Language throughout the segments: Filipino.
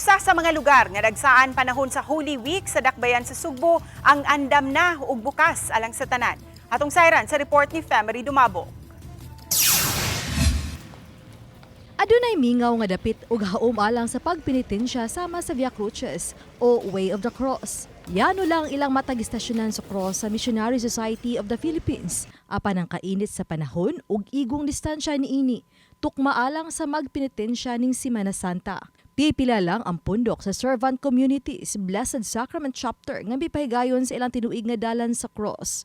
Usa sa mga lugar nga nagsaan panahon sa Holy Week sa Dakbayan sa Sugbo ang andam na ug bukas alang sa tanan. Atong sayran sa report ni Femery Dumabo. Adunay mingaw nga dapit ug haom alang sa pagpinitensya sama sa Via Crucis o Way of the Cross. Yano lang ilang matag istasyonan sa cross sa Missionary Society of the Philippines apan ang kainit sa panahon ug igong distansya niini tukma alang sa magpinitensya ning Semana Santa. Pipila lang ang pundok sa Servant Communities Blessed Sacrament Chapter nga mipahigayon sa ilang tinuig nga dalan sa cross.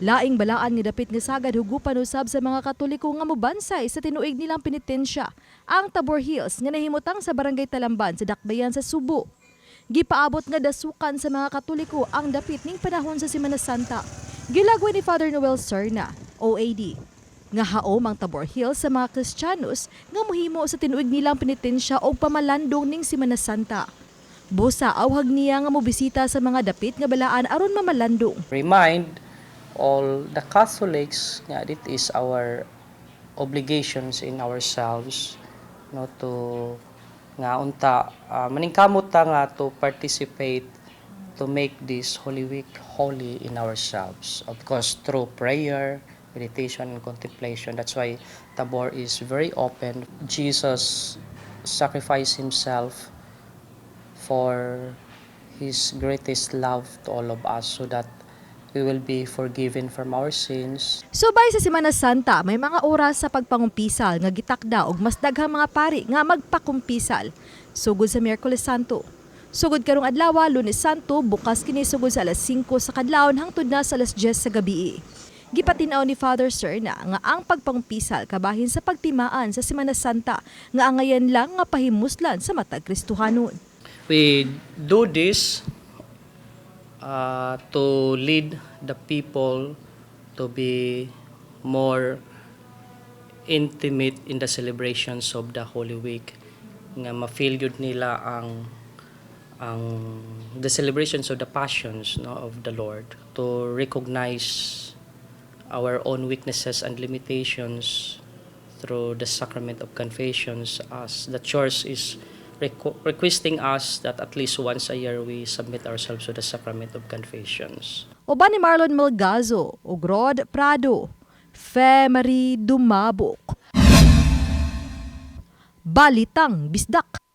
Laing balaan nga dapit nga sagad hugupan usab sa mga Katoliko nga mobansay sa tinuig nilang penitensya ang Tabor Hills nga nahimutang sa Barangay Talamban sa Dakbayan sa Subo. Gipaabot nga dasukan sa mga Katoliko ang dapit ning panahon sa Semana Santa. Gilagway ni Father Noel Serna, OAD, nga haom ang Tabor Hills sa mga Kristiyanos nga mohimo sa tinuig nilang penitensya o pamalandong ning Semana Santa. Busa awhag niya nga mobisita sa mga dapit nga balaan aron mamalandong. remind all the Catholics nga it is our obligations in ourselves no to nga unta uh, maningkamot nga to participate to make this Holy Week holy in ourselves of course through prayer meditation and contemplation that's why Tabor is very open Jesus sacrificed himself for his greatest love to all of us so that we will be forgiven from our sins Subay sa Semana Santa, may mga oras sa pagpangumpisal nga gitakda og mas daghang mga pari nga magpakumpisal. Sugod sa Miyerkules Santo. Sugod karong adlaw, Lunes Santo, bukas kini sugod sa alas 5 sa kadlawon hangtod na sa alas 10 sa gabi. Gipatinaw ni Father Serna nga ang pagpangumpisal kabahin sa pagtimaan sa Semana Santa nga angayan lang nga pahimuslan sa matag Kristohanon. we do this uh, to lead the people to be more intimate in the celebrations of the Holy Week nga ma-feel yun nila ang ang the celebrations of the passions no of the Lord to recognize our own weaknesses and limitations through the sacrament of confessions as the church is requ- requesting us that at least once a year we submit ourselves to the sacrament of confessions. Uban ni Marlon Melgazo ug Rod Prado, Femery Dumabok. Balitang Bisdak.